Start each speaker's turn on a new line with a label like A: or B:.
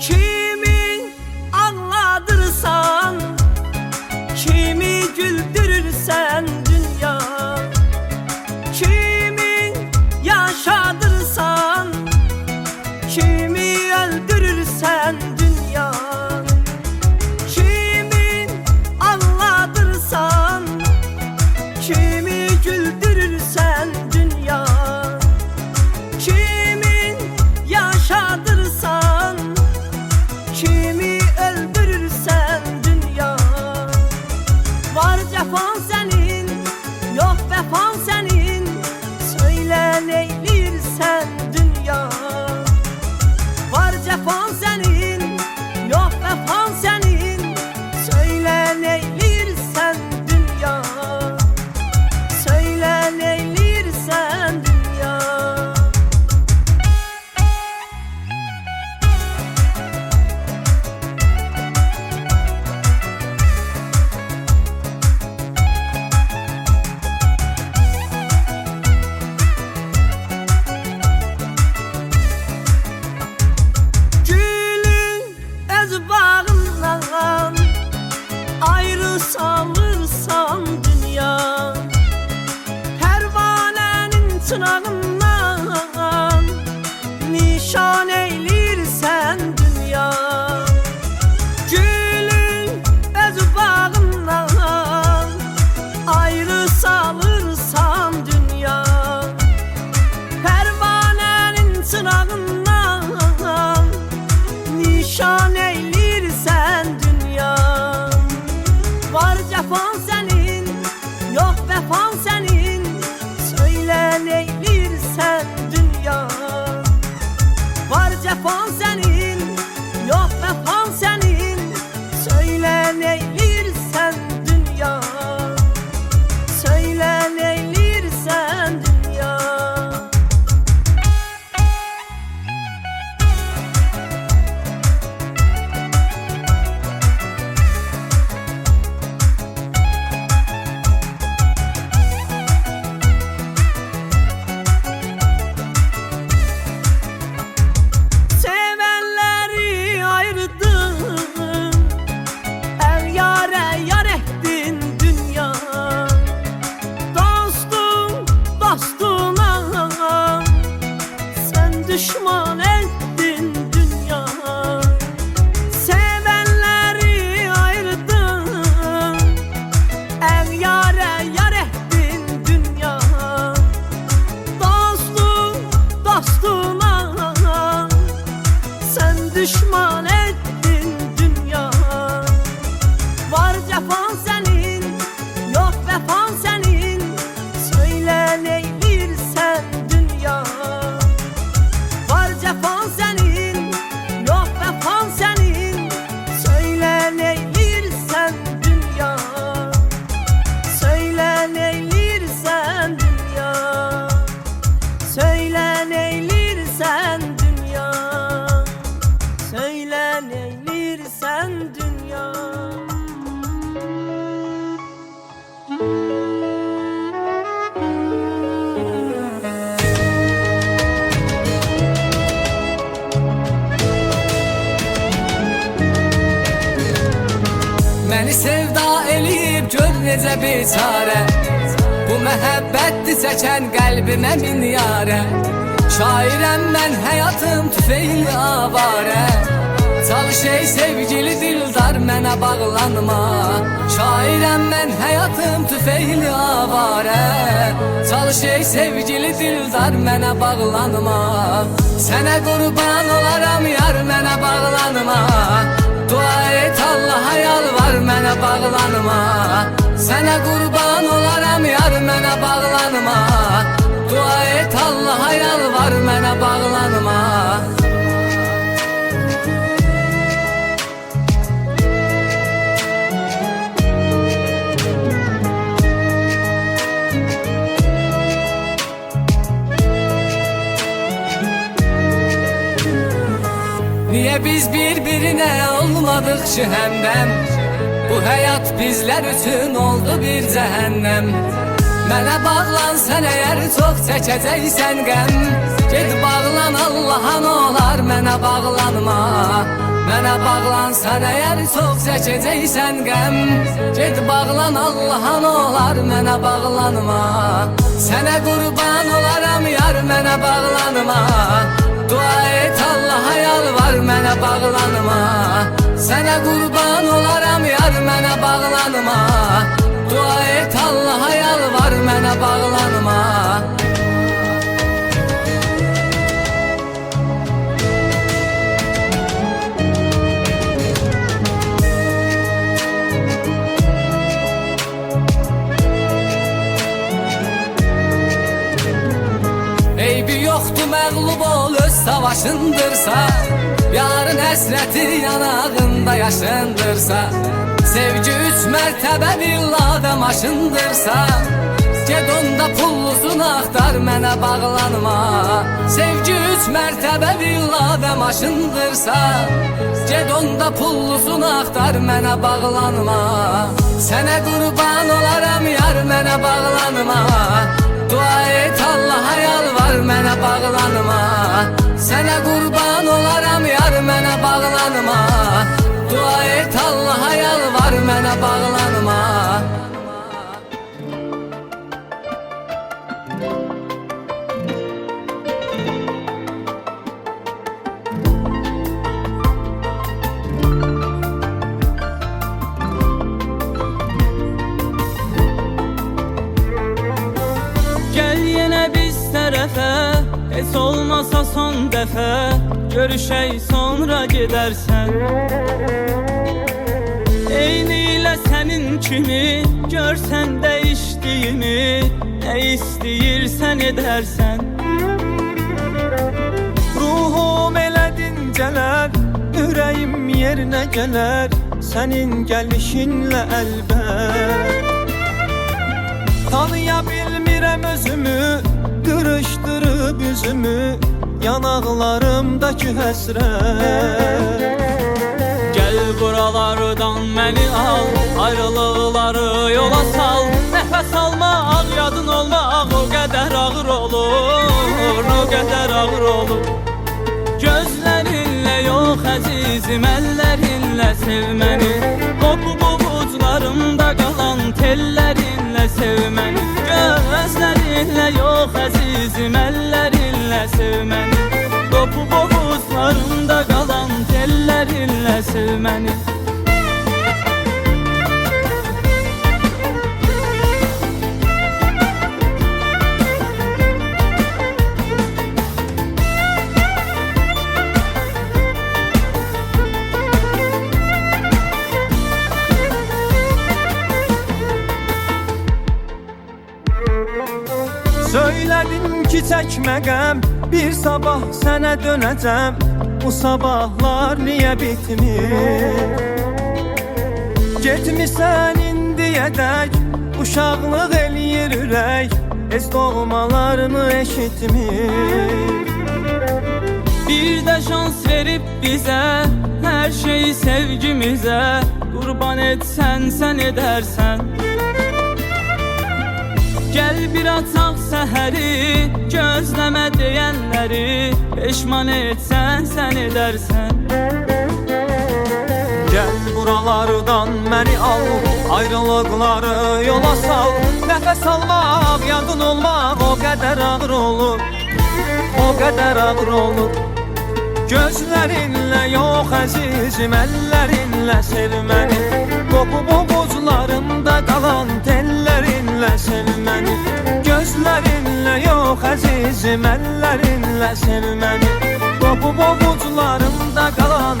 A: Cheese. la düşman
B: necə bir Bu məhəbbətdir çəkən qəlbimə min yarə Şairəm mən həyatım tüfeyli avarə Çalış ey sevgili dildar mənə bağlanma. Şairəm mən həyatım tüfeyli avarə Çalış ey sevgili dildar mənə bağlanma. Sənə qurban olaram yar mənə bağlanma. Dua et Allah'a yalvar mənə bağlanma. Sənə qurban olaram yar mənə bağlanma Dua et Allaha yalvar mənə bağlanma Niye biz birbirine olmadık şühemden? Bu hayat bizler üçün oldu bir cəhənnəm Mənə bağlansan əgər çox çəkəcəksən qəm Ged bağlan Allaha nə olar mənə bağlanma Mənə bağlansan əgər çox çəkəcəksən qəm Ged bağlan Allaha nə olar mənə bağlanma. Sənə qurban olaram yar mənə bağlanma. Dua et Allaha yalvar mənə bağlanma. Sənə qurban bağlanma. Dua et Allaha yalvar mənə bağlanma. Eybi yoxdur məğlub ol öz savaşındırsa. Yarın həsrəti yanağında yaşındırsa Sevgi üç mərtəbə villa və maşındırsa Ged onda pullusunu axtar mənə bağlanma. Sevgi üç mərtəbə villa və maşındırsa Ged onda pullusunu axtar mənə bağlanma. Sənə qurban olaram yar mənə bağlanma. Dua et Allah'a yalvar mənə bağlanma. Sənə qurban olaram yar mənə bağlanma. Dua et Allah'a yalvar mənə bağlanma.
C: Gel yine biz tərəfə Heç olmasa son dəfə Görüşək sonra gedərsən Eyni ilə sənin kimi Görsən dəyişdiyimi Nə istəyirsən edərsən Ruhum elə dincələr Ürəyim yerinə gələr Sənin gəlişinlə əlbət Tanıya bilmirəm özümü Qırışdırıb üzümü Yanaqlarımdakı həsrət buralardan məni al Ayrılıqları yola sal. Nəfəs almaq, yadın olmaq O qədər ağır olur O qədər ağır olur. Gözlərinlə yox əzizim Əllərinlə sev məni Qopub uclarımda qalan tellərinlə sev məni Gözlərinlə yox əzizim Əllərinlə sev məni Qopub uclarımda qalan tellərinlə çekmegem Bir sabah sənə dönəcəm Bu sabahlar niyə bitmir Getmisən indiyədək Uşaqlıq eləyir ürək Ez doğmalarını eşitmir Bir de şans verip bize Her şeyi sevgimize Kurban etsen sen edersen Gel bir ataq səhəri Gözləmə deyənləri Peşman etsən sən edərsən Gəl buralardan məni al Ayrılıqları yola sal. Nəfəs almaq, yadın olmaq O qədər ağır olur. O qədər ağır olur. Gözlərinlə yox əzizim Əllərinlə sev məni Qopub ovuclarımda qalan tellərinlə məni Gözlərinlə yox əzizim Əllərinlə sev məni Qopub ovuclarımda qalan